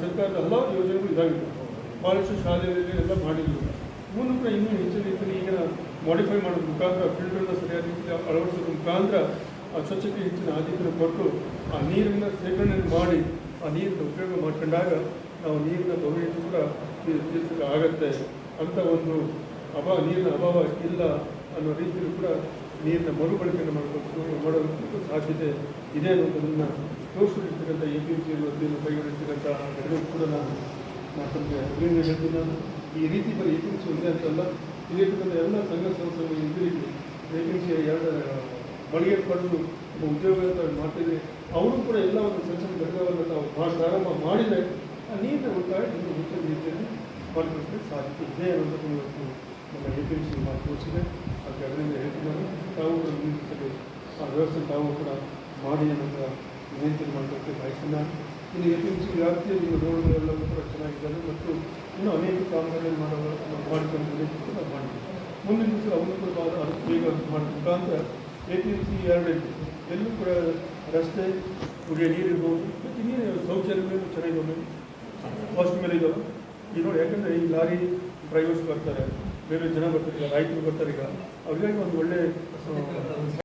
ಸರ್ಕಾರದ ಹಲವಾರು ಯೋಜನೆಗಳು ಇದಾಗಿದೆ ಭಾಳಷ್ಟು ಶಾಲೆಯಲ್ಲಿ ಎಲ್ಲ ಮಾಡಿದ್ರು. ಮುಂದೆ ಕೂಡ ಇನ್ನೂ ಹೆಚ್ಚಿನ ರೀತಿಯಲ್ಲಿ ಈಗ ಮಾಡಿಫೈ ಮಾಡೋದ್ರ ಮುಖಾಂತರ ಫಿಲ್ಟರ್ನ ಸರಿಯಾದ ರೀತಿಯಲ್ಲಿ ಅಳವಡಿಸೋದ್ರ ಮುಖಾಂತರ ಆ ಸ್ವಚ್ಛತೆ ಹೆಚ್ಚಿನ ಆದ್ಯತೆಯನ್ನು ಕೊಟ್ಟು ಆ ನೀರನ್ನು ಶೇಖರಣೆ ಮಾಡಿ, ಆ ನೀರನ್ನು ಉಪಯೋಗ ಮಾಡ್ಕೊಂಡಾಗ ನಾವು ನೀರಿನ ಭವಿಷ್ಯ ಕೂಡ ತೀರ್- ತೀರ್ಸಕ್ಕೆ ಆಗತ್ತೆ. ಅಂತ ಒಂದು ಅಭಾವ, ನೀರಿನ ಅಭಾವ ಇಲ್ಲ ಅನ್ನೋ ರೀತಿಯಲ್ಲಿ ಕೂಡ ನೀರಿನ ಮರುಬಳಕೆಯನ್ನು ಮಾಡಬೇಕು ಮಾಡೋದಕ್ಕೂ ಸಾಧ್ಯತೆ ಇದೆ ಅನ್ನೋದನ್ನು ತೋರಿಸಿಕೊಂಡಿರ್ತಕ್ಕಂಥ ಎ ಪಿ ಸಿ ವತಿಯನ್ನು ಕೈಗೊಂಡಿರ್ತಕ್ಕಂಥ ಎರಡೂ ಕೂಡ ನಾನು ತಮಗೆ ಅಭಿನಂದನೆ ಹೇಳ್ತೀನಿ ನಾನು. ಈ ರೀತಿ ಬರೀ ಎ ಪಿ ಸಿ ಒಂದೇ ಅಂತಲ್ಲ ಇಲ್ಲಿರ್ತಕ್ಕಂಥ ಎಲ್ಲ ಸಂಘ ಸಂಸ್ಥೆಗಳು ಇದೇ ರೀತಿ ಎ ಪಿ ಸಿ ಎರಡು ಮಳಿಗೆ ಪಡೆದು ಉದ್ಯೋಗ ಮಾಡ್ತೀವಿ ಅವರು ಕೂಡ ಎಲ್ಲ ಒಂದು ಸಣ್ಣ ಘಟಕವನ್ನು ತಾವು ಪ್ರಾರಂಭ ಮಾಡಿದರೆ ಆ ನೀರಿನ ಉಳಿತಾಯ ಇನ್ನೂ ಹೆಚ್ಚಿನ ರೀತಿಯಲ್ಲಿ ಮಾಡಿಕೊಳ್ಳಕ್ಕೆ ಸಾಧ್ಯತೆ ಇದೆ ಅನ್ನೋದನ್ನು ನಮ್ಮ ಎ ಪಿ ಸಿ ಮಾತು ತೋರಿಸಿದೆ. ಅದಕ್ಕೆ ಅದರಿಂದ ನಾನು. ತಾವು ಮುಂದಿನ ಆ ವ್ಯವಸ್ಥೆ ತಾವು ಕೂಡ ಮಾಡಿ ಅನ್ನೋದ ವಿನಂತಿ ಮಾಡೋದಕ್ಕೆ ಬಯಸಿಲ್ಲ ನಾನು ಇನ್ನು ಎ ಪಿ ಎಂ ಸಿ ವ್ಯಾಪ್ತಿಯಲ್ಲಿ ರೋಡ್ ರೋಡ್ಗಳೆಲ್ಲವೂ ಕೂಡ ಚೆನ್ನಾಗಿದ್ದಾರೆ ಮತ್ತು ಇನ್ನೂ ಅನೇಕ ಕಾಮಗಾರಿಗಳು ಮಾಡೋ ಮಾಡಿಕೊಂಡು ಕೂಡ ಮಾಡಿದ್ದೀವಿ. ಮುಂದಿನ ದಿವಸ ಅದು ಬೇಗ ಮಾಡಿದ ಮುಖಾಂತರ ಎ ಪಿ ಎಂ ಸಿ ಎರಡು ಎಲ್ಲೂ ಕೂಡ ರಸ್ತೆ ಕುಡಿಯೋ ನೀರು ಇರ್ಬೋದು, ಮತ್ತು ನೀರು ಶೌಚಾಲಯ ಚೆನ್ನಾಗಿದ್ದಾವೆ ಫಸ್ಟ್ ಮೇಲೆ ಇದ್ದಾವೆ ಈಗ ನೋಡಿ, ಯಾಕಂದರೆ ಈ ಲಾರಿ ಡ್ರೈವರ್ಸ್ ಬರ್ತಾರೆ. ಬೇರೆ ಜನ ಬರ್ತಾರೆ ರೈತರು ಬರ್ತಾರೆ ಈಗ. ಅವ್ರಿಗಾಗಿ ಒಂದು ಒಳ್ಳೆ